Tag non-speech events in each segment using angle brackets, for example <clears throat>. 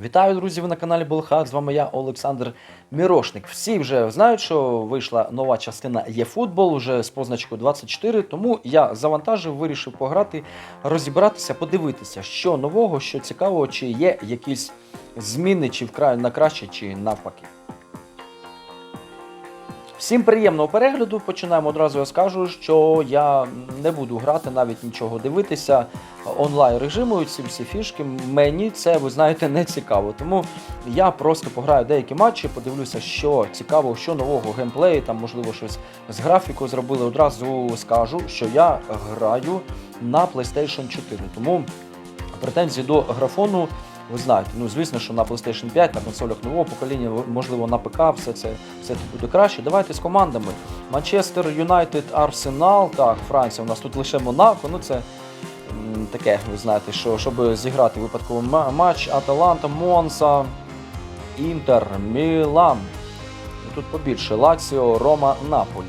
Вітаю, друзі! Ви на каналі Болхак. З вами я, Олександр Мірошник. Всі вже знають, що вийшла нова частина ЄФутбол вже з позначкою 24. Тому я завантажив, вирішив пограти, розібратися, подивитися, що нового, що цікавого, чи є якісь зміни, чи вкрай на краще, чи навпаки. Всім приємного перегляду. Починаємо одразу. Я скажу, що я не буду грати, навіть нічого дивитися онлайн режиму. Ці всі фішки. Мені це, ви знаєте, не цікаво. Тому я просто пограю деякі матчі, подивлюся, що цікаво, що нового геймплею, там можливо щось з графікою зробили. Одразу скажу, що я граю на PlayStation 4. Тому претензії до графону. Ви знаєте, ну звісно, що на PlayStation 5, на консолях нового покоління, можливо, на ПК, все це все це буде краще. Давайте з командами. Манчестер Юнайтед, Арсенал. Так, Франція. У нас тут лише Монако. Ну це таке, ви знаєте, що щоб зіграти випадковий ма- матч. Аталанта, Монса, Інтер, Мілан. Тут побільше. Лаціо, Рома, Наполі.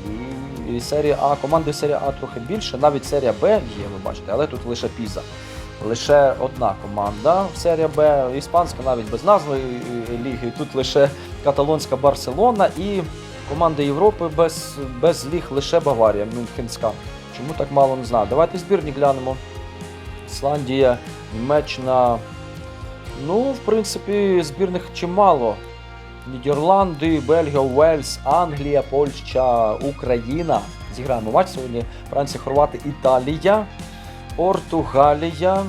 І серія А. Команди серія А трохи більше. Навіть серія Б є, ви бачите, але тут лише Піза. Лише одна команда серія Б, іспанська навіть без назви е, ліги. Тут лише каталонська Барселона і команди Європи без, без ліг лише Баварія, Мюнхенська. Чому так мало не знаю. Давайте збірні глянемо. Ісландія, Німеччина. Ну, в принципі, збірних чимало. Нідерланди, Бельгія, Уельс, Англія, Польща, Україна. Зіграємо матч сьогодні. Франція, Хорвати, Італія. Португалія,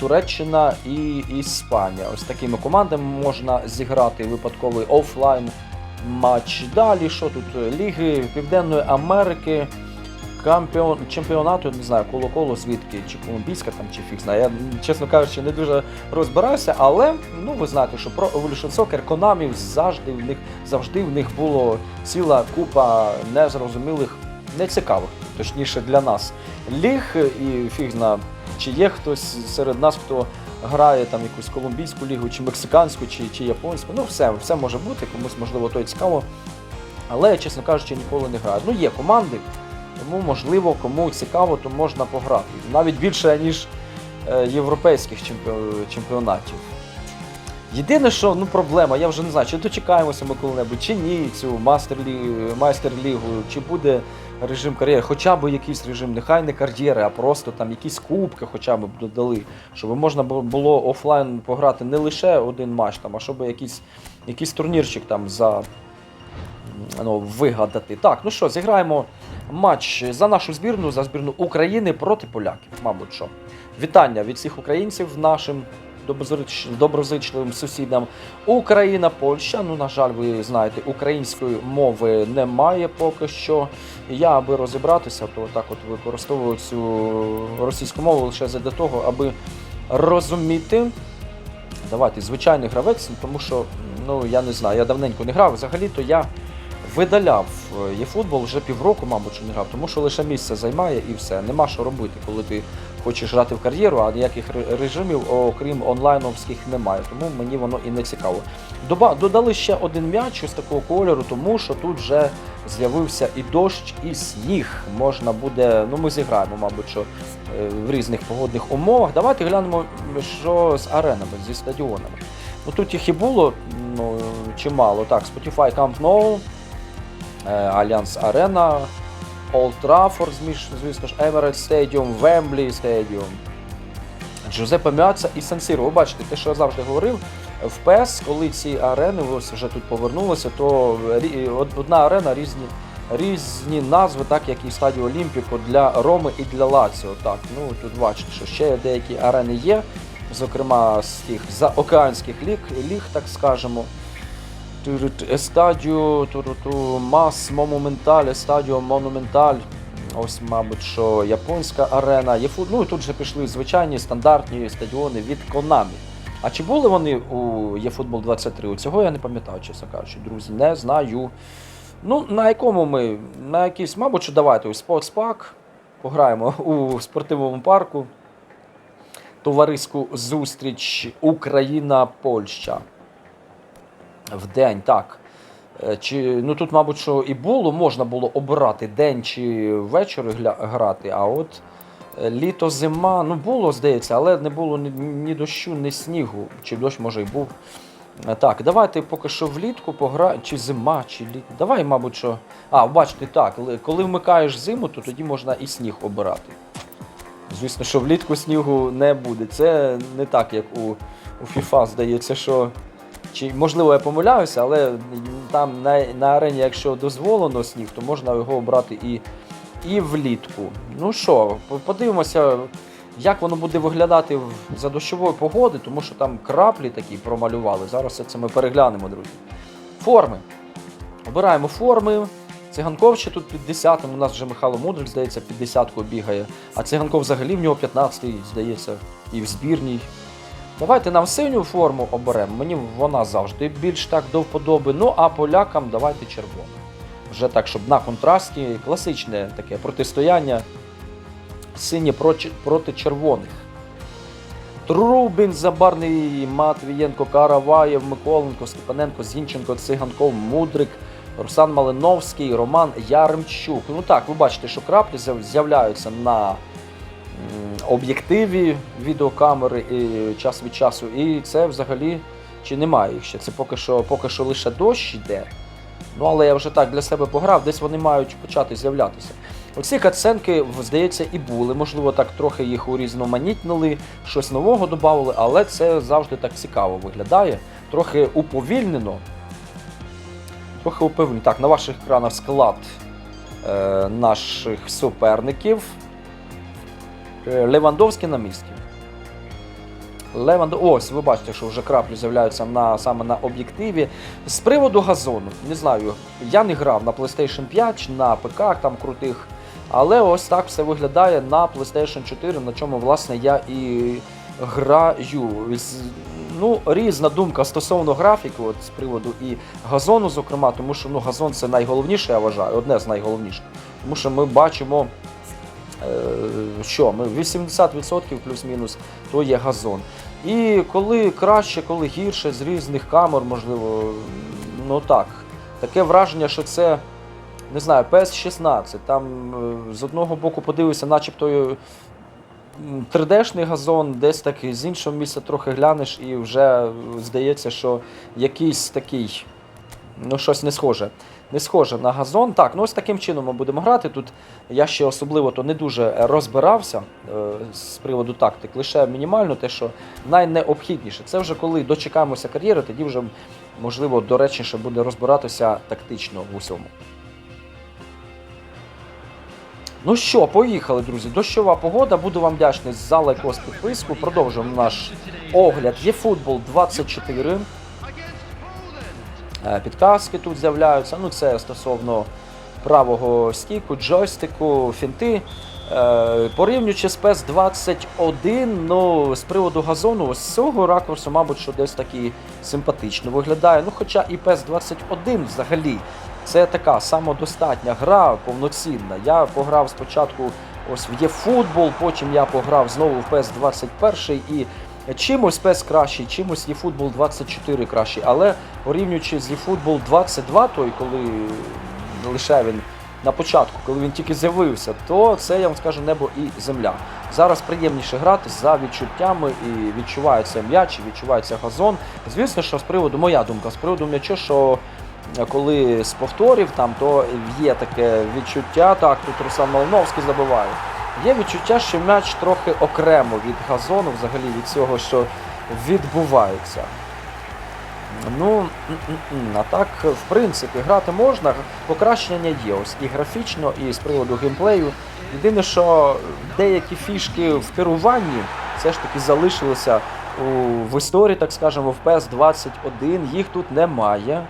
Туреччина і Іспанія. Ось такими командами можна зіграти випадковий офлайн матч. Далі, що тут? Ліги Південної Америки, кампіон, чемпіонату, не знаю, коло-коло звідки, чи колумбійська там, чи фіг. Я, чесно кажучи, не дуже розбираюся, але ну ви знаєте, що про Evolution Soccer Konami завжди в них завжди в них було ціла купа незрозумілих, нецікавих, точніше для нас ліг, і фіг зна, чи є хтось серед нас, хто грає там якусь колумбійську лігу, чи мексиканську, чи, чи японську. Ну, все, все може бути, комусь можливо то й цікаво. Але, чесно кажучи, ніколи не граю. Ну, є команди, тому можливо, кому цікаво, то можна пограти. Навіть більше, ніж е, європейських чемпіонатів. Єдине, що ну проблема, я вже не знаю, чи дочекаємося ми коли-небудь, чи ні, цю майстер-лігу, чи буде режим кар'єри, хоча б якийсь режим, нехай не кар'єри, а просто там якісь кубки хоча б додали, щоб можна було офлайн пограти не лише один матч, там, а щоб якийсь, якийсь турнірчик там за ну, вигадати. Так, ну що, зіграємо матч за нашу збірну, за збірну України проти поляків, мабуть що. Вітання від всіх українців нашим доброзичливим сусідам. Україна, Польща. Ну, на жаль, ви знаєте, української мови немає поки що. Я, аби розібратися, то так от використовую цю російську мову лише для того, аби розуміти. Давайте звичайний гравець, тому що ну я не знаю, я давненько не грав. Взагалі-то я видаляв е, футбол вже півроку, мабуть, не грав, тому що лише місце займає і все. Нема що робити, коли ти хочеш грати в кар'єру, а ніяких режимів, окрім онлайновських, немає. Тому мені воно і не цікаво. Додали ще один м'яч із такого кольору, тому що тут вже з'явився і дощ, і сніг. Можна буде. Ну, ми зіграємо, мабуть, що е, в різних погодних умовах. Давайте глянемо, що з аренами, зі стадіонами. Ну тут їх і було ну, чимало. Так, Spotify Camp Nou, е, Allianz Trafford, зміш- звісно ж, Emirates Stadium, Wembley Stadium, Джузеппе Меаца і Сан Сіро. Ви бачите, те, що я завжди говорив, в ПЕС, коли ці арени ось вже тут повернулися, то одна арена різні. Різні назви, так як і стадіо Олімпіко для Роми і для Лаціо. Так, ну тут бачите, що ще деякі арени є, зокрема з тих заокеанських ліг, ліг, так скажемо. Естадіо Мас Моменталь, Естадіо Монументаль. Ось, мабуть, що японська арена. Ну і тут же пішли звичайні стандартні стадіони від Konami. А чи були вони у eFootball 23? У Цього я не пам'ятаю, чесно кажучи, друзі, не знаю. Ну, на якому ми? На якийсь, мабуть, що давайте у Sportspark. Пограємо у спортивному парку. Товариську зустріч Україна-Польща. В день, так. Е, Чи, ну тут, мабуть, що і було, можна було обирати день чи ввечері грати, а от Е, Літо, зима, ну було, здається, але не було ні, ні дощу, ні снігу. Чи дощ може й був. Е, Так, давайте поки що влітку пограємо, чи зима, чи літ. Давай, мабуть, що. А, бачите, так, коли вмикаєш зиму, то тоді можна і сніг обирати. Звісно, що влітку снігу не буде. Це не так, як у, у FIFA, здається, що. Чи, можливо, я помиляюся, але там на, на арені, якщо дозволено сніг, то можна його обрати і, і влітку. Ну що, подивимося, як воно буде виглядати за дощової погоди, тому що там краплі такі промалювали. Зараз це ми переглянемо, друзі. Форми. Обираємо форми. Циганков ще тут під 10 у нас вже Михайло Мудрик, здається, під 10 бігає. А циганков взагалі в нього 15-й, здається, і в збірній. Давайте нам синю форму оберемо. Мені вона завжди більш так до вподоби. Ну а полякам давайте червону. Вже так, щоб на контрасті класичне таке протистояння сині проти, червоних. Трубін, Забарний, Матвієнко, Караваєв, Миколенко, Степаненко, Зінченко, Циганков, Мудрик, Руслан Малиновський, Роман Яремчук. Ну так, ви бачите, що краплі з'являються на об'єктиві відеокамери і час від часу. І це взагалі чи немає їх ще. Це поки що, поки що лише дощ йде. Ну, але я вже так для себе пограв, десь вони мають почати з'являтися. Оці катсценки, здається, і були. Можливо, так трохи їх урізноманітнили, щось нового додали, але це завжди так цікаво виглядає. Трохи уповільнено. Трохи уповільнено. Так, на ваших екранах склад е, наших суперників. Е, Левандовський на місці. Леванд... Ось, ви бачите, що вже краплі з'являються на, саме на об'єктиві. З приводу газону, не знаю, я не грав на PlayStation 5 чи на ПК там крутих, але ось так все виглядає на PlayStation 4, на чому, власне, я і граю. Ну, різна думка стосовно графіки, от з приводу і газону, зокрема, тому що ну, газон це найголовніше, я вважаю, одне з найголовніших. Тому що ми бачимо, що ми 80% плюс-мінус то є газон. І коли краще, коли гірше, з різних камер, можливо, ну так. Таке враження, що це, не знаю, PS16. Там е, з одного боку подивився, начебто е, 3D-шний газон, десь таки з іншого місця трохи глянеш, і вже е, здається, що якийсь такий, ну щось не схоже. Не схоже на газон. Так, ну ось таким чином ми будемо грати. Тут я ще особливо то не дуже розбирався е, з приводу тактик, лише мінімально те, що найнеобхідніше. Це вже коли дочекаємося кар'єри, тоді вже можливо доречніше буде розбиратися тактично в усьому. Ну що, поїхали, друзі. Дощова погода. Буду вам вдячний за лайкос підписку. Продовжуємо наш огляд. Є футбол 24. Е, Підказки тут з'являються. Ну, це стосовно правого стіку, джойстику, фінти. Е, Порівнюючи з PES 21, ну, з приводу газону, ось з цього ракурсу, мабуть, що десь таки симпатично виглядає. Ну, хоча і PES 21 взагалі це така самодостатня гра, повноцінна. Я пограв спочатку ось в eFootball, потім я пограв знову в PES 21 і чимось PES кращий, чимось eFootball 24 кращий. Але порівнюючи з eFootball 22, той, коли лише він на початку, коли він тільки з'явився, то це я вам скажу небо і земля. Зараз приємніше грати за відчуттями і відчувається м'яч, і відчувається газон. Звісно, що з приводу, моя думка, з приводу м'яча, що коли з повторів, там то є таке відчуття, так, тут Руслан Малиновський забиває. Є відчуття, що м'яч трохи окремо від газону, взагалі від цього, що відбувається. Ну, а так, в принципі, грати можна, покращення є ось і графічно, і з приводу геймплею. Єдине, що деякі фішки в керуванні все ж таки залишилися у, в історії, так скажемо, в PS 21, їх тут немає.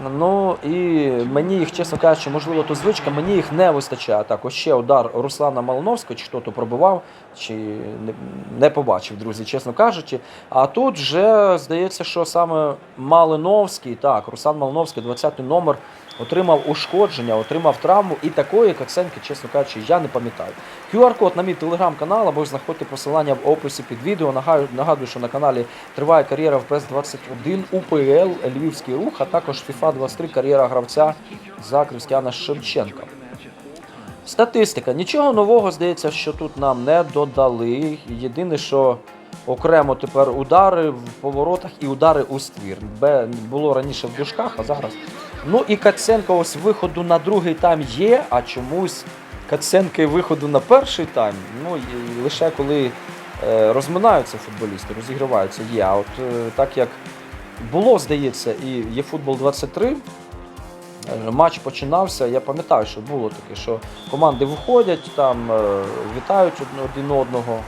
Ну і мені їх, чесно кажучи, можливо, то звичка, мені їх не вистачає. Так, ось ще удар Руслана Малиновського, чи хто то пробивав, чи не, не побачив, друзі, чесно кажучи. А тут вже здається, що саме Малиновський, так, Руслан Малиновський, 20-й номер, отримав ушкодження, отримав травму, і такої каценки, чесно кажучи, я не пам'ятаю. QR-код на мій телеграм-канал, або ж знаходьте посилання в описі під відео. Нагадую, що на каналі триває кар'єра в PES 21 УПЛ, Львівський рух, а також FIFA 23 кар'єра гравця за Кристіана Шевченка. Статистика. Нічого нового, здається, що тут нам не додали. Єдине, що окремо тепер удари в поворотах і удари у ствір. Було раніше в дужках, а зараз. Ну і Каценко ось виходу на другий тайм є, а чомусь Каценки виходу на перший тайм. Ну і лише коли е, розминаються футболісти, розігріваються, є. А от е, так як було, здається, і є футбол 23. Е, Матч починався. Я пам'ятаю, що було таке, що команди виходять, там вітають один одного.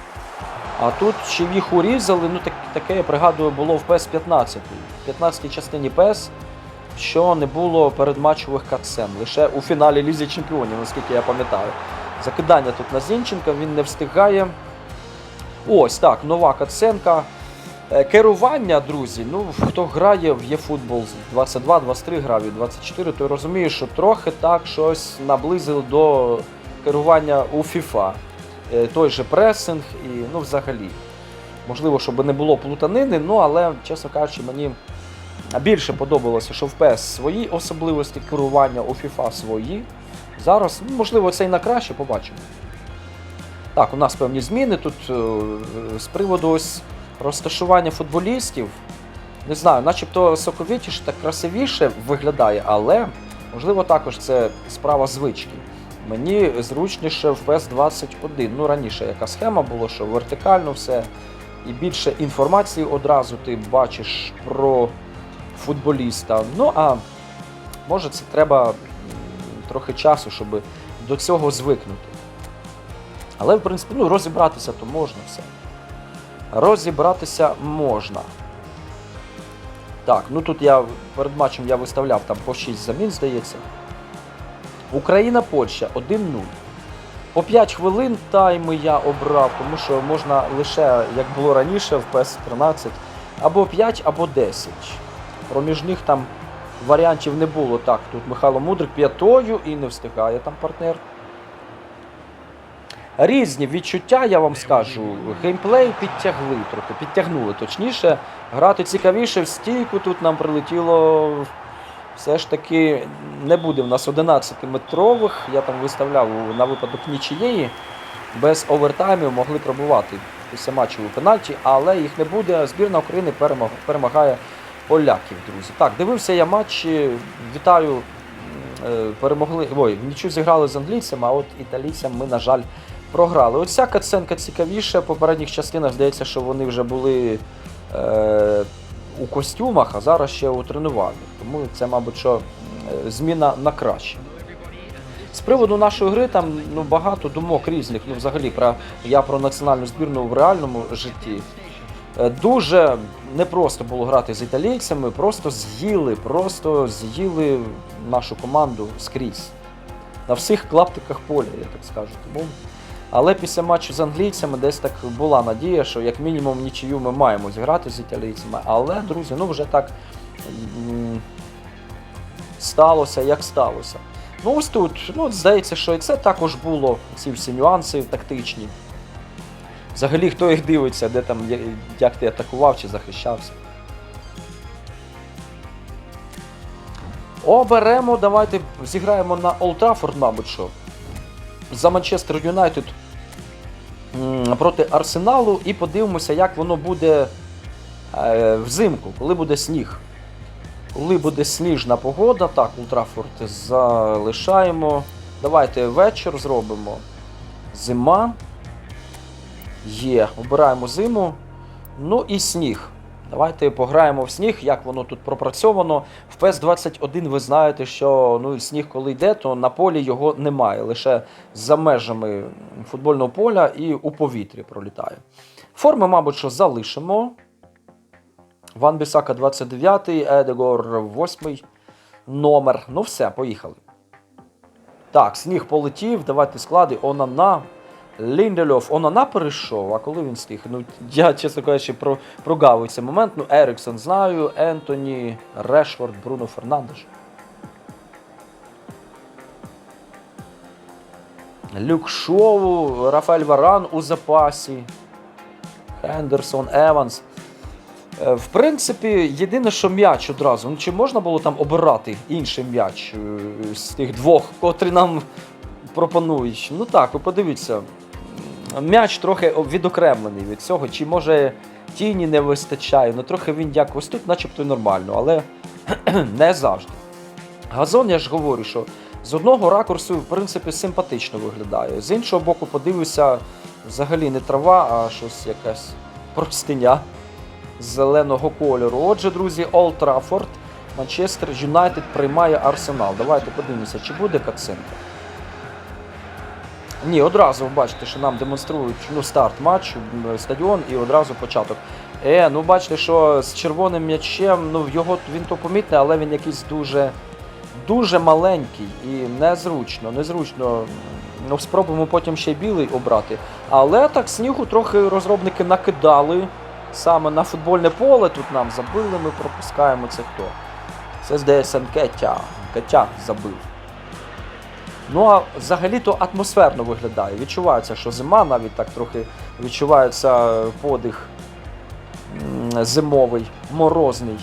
А тут ще їх урізали, ну так, таке, я пригадую, було в ПЕС 15. В 15 частині ПЕС, що не було передматчових катсцен. Лише у фіналі Лізі Чемпіонів, наскільки я пам'ятаю. Закидання тут на Зінченка, він не встигає. Ось так, нова катсценка. Е, Керування, друзі, ну хто грає в єфутбол 22-23 грав і 24, той розуміє, що трохи так щось наблизили до керування у FIFA. Е, Той же пресинг і ну взагалі. Можливо, щоб не було плутанини, ну але, чесно кажучи, мені більше подобалося, що в PES свої особливості керування, у FIFA свої. Зараз, ну, можливо, це і на краще, побачимо. Так, у нас певні зміни тут е, з приводу ось розташування футболістів. Не знаю, начебто соковитіше та красивіше виглядає, але можливо також це справа звички. Мені зручніше в PES 21. Ну, раніше яка схема була, що вертикально все. І більше інформації одразу ти бачиш про футболіста. Ну а може це треба трохи часу, щоб до цього звикнути. Але, в принципі, ну, розібратися то можна все. Розібратися можна. Так, ну тут я перед матчем я виставляв там по 6 замін, здається. Україна-Польща 1-0. По 5 хвилин тайми я обрав, тому що можна лише, як було раніше, в PS 13, або 5, або 10. Проміжних там варіантів не було. Так, тут Михайло Мудрик п'ятою і не встигає там партнер. Різні відчуття, я вам скажу. Геймплей підтягли трохи, підтягнули точніше. Грати цікавіше в стійку тут нам прилетіло. Все ж таки не буде в нас 11-метрових. Я там виставляв на випадок нічиєї. Без овертаймів могли пробувати після матчу у пенальті, але їх не буде. Збірна України перемагає поляків, друзі. Так, дивився я матчі. Вітаю. е, Перемогли. Ой, нічого зіграли з англійцями, а от італійцям ми, на жаль, програли. От ця катсценка цікавіша. В попередніх частинах здається, що вони вже були е, у костюмах, а зараз ще у тренувальних. Тому це, мабуть, що е, зміна на краще. З приводу нашої гри там ну, багато думок різних. Ну, взагалі, про, я про національну збірну в реальному житті. Е, Дуже непросто було грати з італійцями, просто з'їли, просто з'їли нашу команду скрізь. На всіх клаптиках поля, я так скажу. Тому... Але після матчу з англійцями десь так була надія, що як мінімум нічию ми маємо зіграти з італійцями. Але, друзі, ну вже так сталося, як сталося. Ну ось тут, ну, здається, що і це також було, ці всі нюанси тактичні. Взагалі, хто їх дивиться, де там, як ти атакував чи захищався. Оберемо, давайте зіграємо на Олд Траффорд, мабуть, що. За Манчестер Юнайтед проти Арсеналу і подивимося, як воно буде е, взимку, коли буде сніг. Коли буде сніжна погода, так, Олд Траффорд залишаємо. Давайте вечір зробимо. Зима. Є, обираємо зиму. Ну і сніг. Давайте пограємо в сніг, як воно тут пропрацьовано. В PES 21 ви знаєте, що ну, сніг, коли йде, то на полі його немає. Лише за межами футбольного поля і у повітрі пролітає. Форми, мабуть, що залишимо. Ван Бісака 29, Едегор 8 номер. Ну все, поїхали. Так, сніг полетів. Давайте склади. Онана. Ліндельов Онана перейшов, а коли він стих? Ну, я, чесно кажучи, про, прогавив цей момент. Ну, Еріксон знаю, Ентоні, Решфорд, Бруно Фернандеш. Люк Шоу, Рафаель Варан у запасі. Хендерсон, Еванс. Е, В принципі, єдине, що м'яч одразу. Ну, чи можна було там обирати інший м'яч е, з тих двох, котрі нам пропонують. Ну так, ви подивіться, м'яч трохи відокремлений від цього, чи може тіні не вистачає, ну трохи він якось тут, начебто й нормально, але <clears throat> не завжди. Газон, я ж говорю, що з одного ракурсу, в принципі, симпатично виглядає. З іншого боку, подивлюся, взагалі не трава, а щось якась простиня зеленого кольору. Отже, друзі, Олд Траффорд, Манчестер Юнайтед приймає Арсенал. Давайте подивимося, чи буде кацинка. Ні, одразу бачите, що нам демонструють ну, старт матчу, стадіон і одразу початок. Е, ну бачите, що з червоним м'ячем, ну його він то помітний, але він якийсь дуже, дуже маленький і незручно. Незручно. Ну, спробуємо потім ще білий обрати. Але так снігу трохи розробники накидали саме на футбольне поле. Тут нам забили, ми пропускаємо це хто. Це здається Нкетя. Нкетя забив. Ну а взагалі-то атмосферно виглядає. Відчувається, що зима, навіть так трохи відчувається подих зимовий, морозний.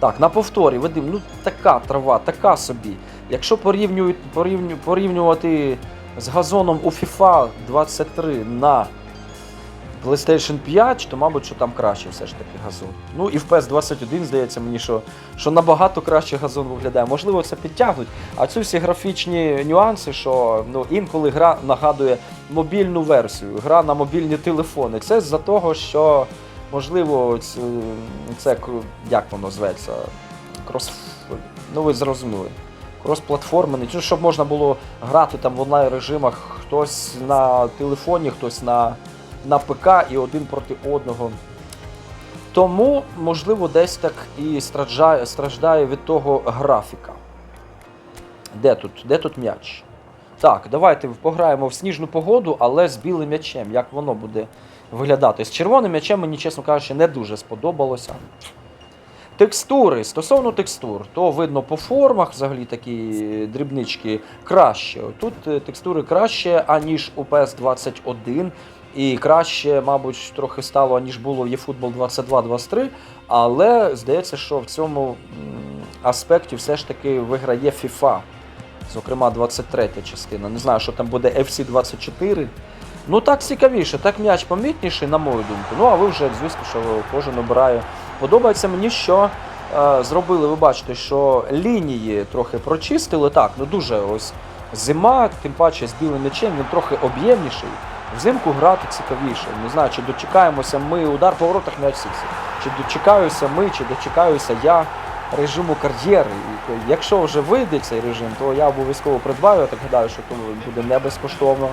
Так, на повторі, Вадим, ну така трава, така собі. Якщо порівнюють, порівню, порівнювати з газоном у FIFA 23 на PlayStation 5, то, мабуть, що там краще все ж таки газон. Ну і в PS 21 здається мені, що, що набагато краще газон виглядає. Можливо, це підтягнуть. А ці всі графічні нюанси, що ну, інколи гра нагадує мобільну версію, гра на мобільні телефони. Це з-за того, що можливо це, це як воно зветься? Крос. Ну ви зрозуміли. Крос-платформений, щоб можна було грати там в онлайн режимах хтось на телефоні, хтось на на ПК і один проти одного. Тому, можливо, десь так і страждає, страждає від того графіка. Де тут? Де тут м'яч? Так, давайте пограємо в сніжну погоду, але з білим м'ячем. Як воно буде виглядати? З червоним м'ячем мені, чесно кажучи, не дуже сподобалося. Текстури. Стосовно текстур, то видно по формах, взагалі такі дрібнички краще. Тут е, текстури краще, аніж у PS21. І краще, мабуть, трохи стало, аніж було в eFootball 22-23. Але здається, що в цьому аспекті все ж таки виграє FIFA. Зокрема, 23 частина. Не знаю, що там буде FC 24. Ну так цікавіше, так м'яч помітніший, на мою думку. Ну а ви вже, звісно, що кожен обирає. Подобається мені, що е, зробили, ви бачите, що лінії трохи прочистили. Так, ну дуже ось зима, тим паче з білим м'ячем, він трохи об'ємніший. Взимку грати цікавіше. Не знаю, чи дочекаємося ми удар по воротах м'яч. Чи дочекаюся ми, чи дочекаюся я режиму кар'єри. Е, Якщо вже вийде цей режим, то я обов'язково придбаю, я так гадаю, що то буде не безкоштовно,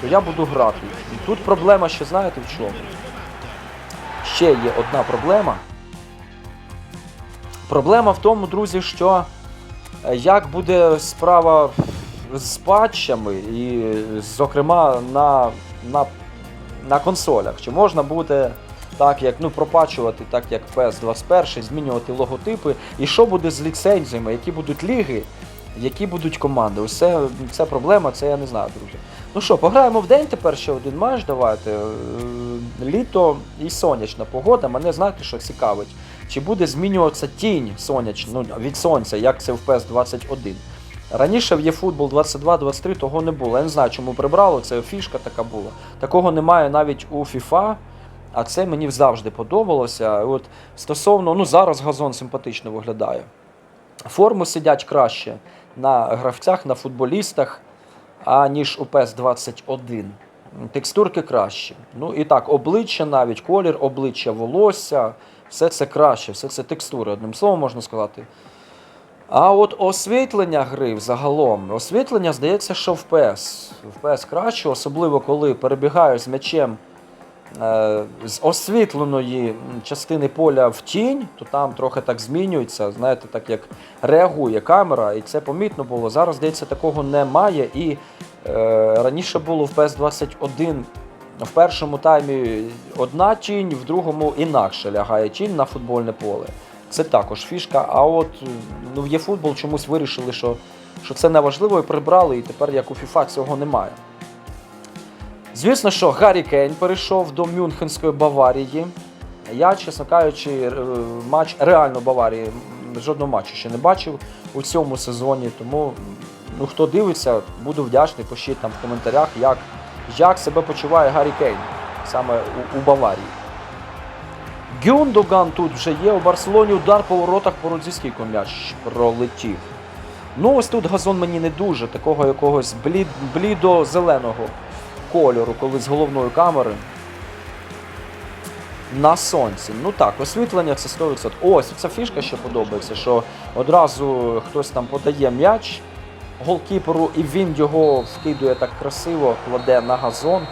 то я буду грати. І тут проблема ще знаєте в чому? Ще є одна проблема. Проблема в тому, друзі, що е, як буде справа з патчами, і, зокрема, на, на, на консолях. Чи можна буде так, як ну, пропачувати, так як PS21, змінювати логотипи, і що буде з ліцензіями, які будуть ліги, які будуть команди. Ось це, це проблема, це я не знаю, друзі. Ну що, пограємо в день тепер ще один матч. Давайте. Е, Літо і сонячна погода. Мене знаєте, що цікавить. Чи буде змінюватися тінь сонячна ну, від сонця, як це в PS 21? Раніше в eFootball 22-23 того не було. Я не знаю, чому прибрало, це фішка така була. Такого немає навіть у FIFA, а це мені завжди подобалося. От стосовно, ну зараз газон симпатично виглядає. Форми сидять краще на гравцях, на футболістах, аніж у PES 21. Текстурки краще. Ну і так, обличчя навіть, колір обличчя, волосся, все це краще, все це текстури, одним словом можна сказати. А от освітлення гри взагалом, освітлення здається, що в PS. В PS краще, особливо коли перебігаєш з м'ячем е, з освітленої частини поля в тінь, то там трохи так змінюється, знаєте, так як реагує камера, і це помітно було. Зараз, здається, такого немає. І е, раніше було в PS 21 в першому таймі одна тінь, в другому інакше лягає тінь на футбольне поле. Це також фішка. А от ну, в eFootball чомусь вирішили, що, що це не важливо і прибрали, і тепер як у FIFA цього немає. Звісно, що Гаррі Кейн перейшов до Мюнхенської Баварії. Я, чесно кажучи, е, матч реально Баварії жодного матчу ще не бачив у цьому сезоні, тому Ну, хто дивиться, буду вдячний, пишіть там в коментарях, як, як себе почуває Гаррі Кейн саме у, у Баварії. Гюндоган тут вже є у Барселоні удар по воротах по Родзійський м'яч пролетів. Ну, ось тут газон мені не дуже, такого якогось блід, блідо-зеленого кольору, коли з головної камери. На сонці. Ну так, освітлення це 100%. Ось ця фішка ще подобається, що одразу хтось там подає м'яч голкіперу, і він його вкидує так красиво, кладе на газон.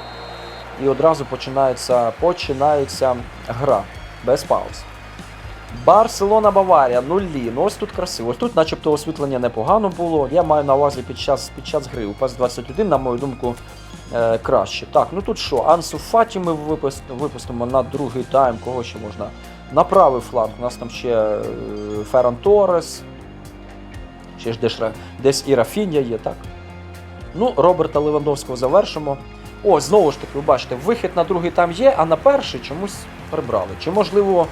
І одразу починається, починається гра без пауз. Барселона Баварія 0 Ну ось тут красиво. Ось тут, начебто, освітлення непогано було. Я маю на увазі під час, під час гри. У ПЕС 21, на мою думку, е, краще. Так, ну тут що? Ансу Фаті ми випус- випустимо на другий тайм. Кого ще можна? На правий фланг. У нас там ще е, Ферран Торрес. Ще ж десь, десь і Рафіння є, так? Ну, Роберта Левандовського завершимо. О, знову ж таки, ви бачите, вихід на другий там є, а на перший чомусь прибрали. Чи можливо.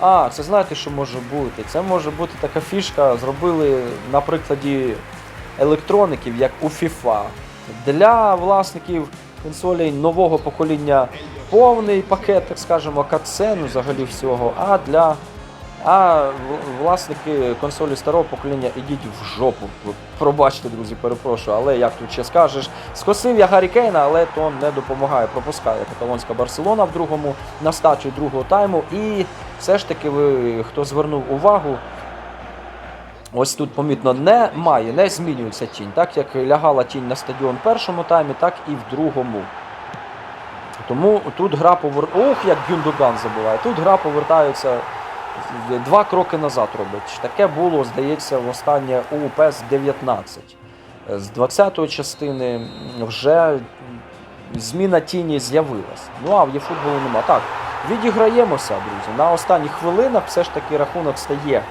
А, це знаєте, що може бути? Це може бути така фішка. Зробили на прикладі електроників, як у FIFA. Для власників консолей нового покоління повний пакет, так скажемо, катсцену взагалі всього. А для а власники консолі старого покоління ідіть в жопу. Пробачте, друзі, перепрошую, але як тут ще скажеш, скосив я Гаррі Кейна, але то не допомагає. Пропускає каталонська Барселона в другому на стачу другого тайму. І все ж таки, ви хто звернув увагу, ось тут помітно немає, не змінюється тінь. Так як лягала тінь на стадіон в першому таймі, так і в другому. Тому тут гра повер... Ох, як Гюндоган забуває. Тут гра повертається два кроки назад робить. Таке було, здається, востаннє у ПЕС 19. З 20-ї частини вже зміна тіні з'явилась. Ну а в єфутболу нема. Так, відіграємося, друзі. На останніх хвилинах все ж таки рахунок стає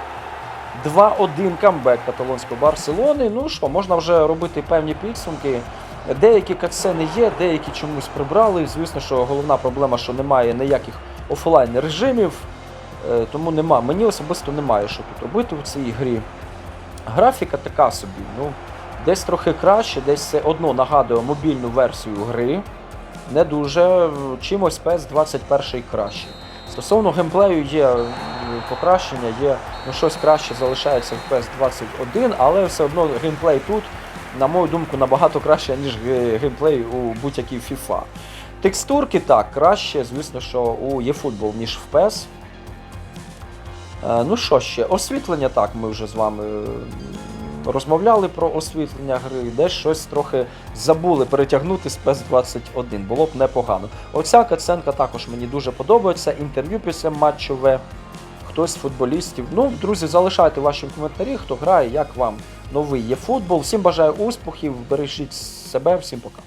2-1 камбек каталонської Барселони. Ну що, можна вже робити певні підсумки. Деякі катсцени є, деякі чомусь прибрали. Звісно, що головна проблема, що немає ніяких офлайн режимів, тому нема. Мені особисто немає що тут робити в цій грі. Графіка така собі. Ну, десь трохи краще, десь все одно нагадує мобільну версію гри. Не дуже е, чимось PES 21 краще. Стосовно геймплею є е, покращення, є ну, щось краще залишається в PES 21, але все одно геймплей тут, на мою думку, набагато краще, ніж геймплей у будь-якій FIFA. Текстурки так, краще, звісно, що у eFootball, ніж в PES. Е, Ну що ще, освітлення так, ми вже з вами е, розмовляли про освітлення гри, десь щось трохи забули перетягнути з PES 21, було б непогано. Оця каценка також мені дуже подобається. Інтерв'ю після матчове, хтось з футболістів. Ну, друзі, залишайте ваші коментарі, хто грає, як вам новий є футбол. Всім бажаю успіхів, бережіть себе, всім пока.